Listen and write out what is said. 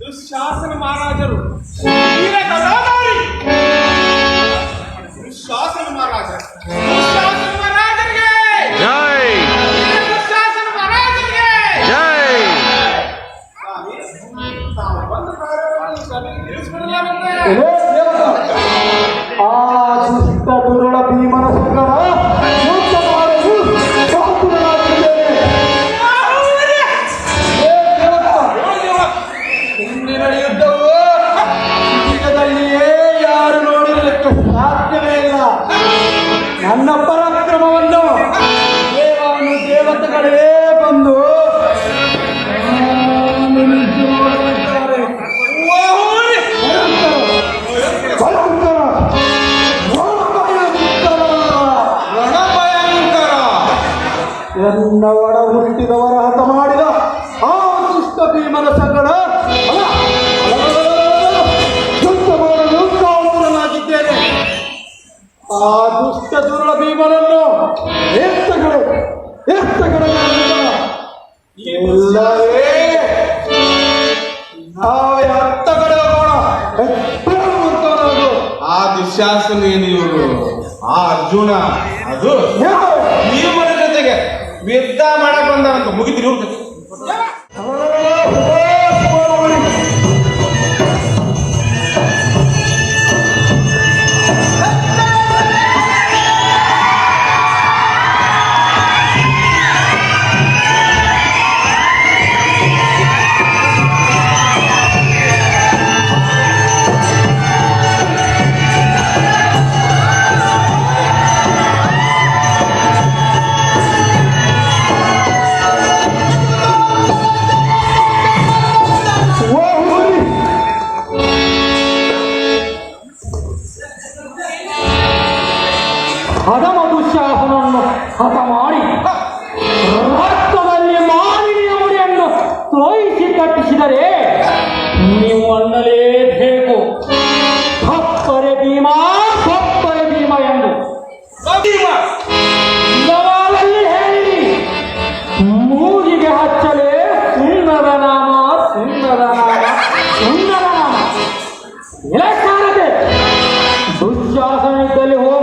దుశ్శాసన మహారాజరు దుశ్శాసన మహారాజరు దుశ్శాసన మహారాజరికి జై దుశ్శాసన మహారాజరికి జై స్వామి తాము బంధు కార్యక్రమాలు తెలుసుకున్నామంటే ಯುದ್ಧವು ಯಾರು ನೋಡಿರಲಿಕ್ಕೆ ಸಾಧ್ಯವೇ ಇಲ್ಲ. ನನ್ನ ಪರಾಕ್ರಮವನ್ನು ದೇವನು ದೇವತೆಗಳೇ ಬಂದು ಎನ್ನ ಒಡ ಹುಟ್ಟಿದವರ ಹತ ಮಾಡಿದ ಆ ದುಷ್ಟ ಭೀಮನ ಸಂಗಡ ದುರುಳ ಎತ್ತಗಳು ಎತ್ತಗಳು ಇಲ್ಲವೇ ನಾವೇ ಹತ್ತ ಕಡೆ ಹೋಗೋಣ ಎತ್ತರವಂತವನಾಗು. ಆ ದುಶ್ಯಾಸನ ಏನು ಇವರು ಆ ಅರ್ಜುನ ಅದು. ನಿಮ್ಮನ ಜೊತೆಗೆ ಯುದ್ಧ ಮಾಡಕ್ ಬಂದ ಮುಗಿದ್ರಿ ಇವ್ರ ಅಧಮ ದುಶ್ಯಾಸನನ್ನು ಹತ ಮಾಡಿ ರಕ್ತದಲ್ಲಿ ಮಾಲಿನ್ಯವನ್ನು ತೋಯಿಸಿ ಕಟ್ಟಿಸಿದರೆ ನೀವು ಅನ್ನಲೇಬೇಕು. ಸಪ್ಪರೆ ಭೀಮಾ ಸಪ್ಪರೆ ಭೀಮ ಎಂದು. ಇಲ್ಲವಾದಲ್ಲಿ ಹೇಳಿ ಮೂಗಿಗೆ ಹಚ್ಚಲೇ ಸುಂದರ ನಾಮ ಸುಂದರ ನಾಮ ಸುಂದರ ನಾಮ. ದುಶ್ಯಾಸನದಲ್ಲಿ ಹೋಗಿ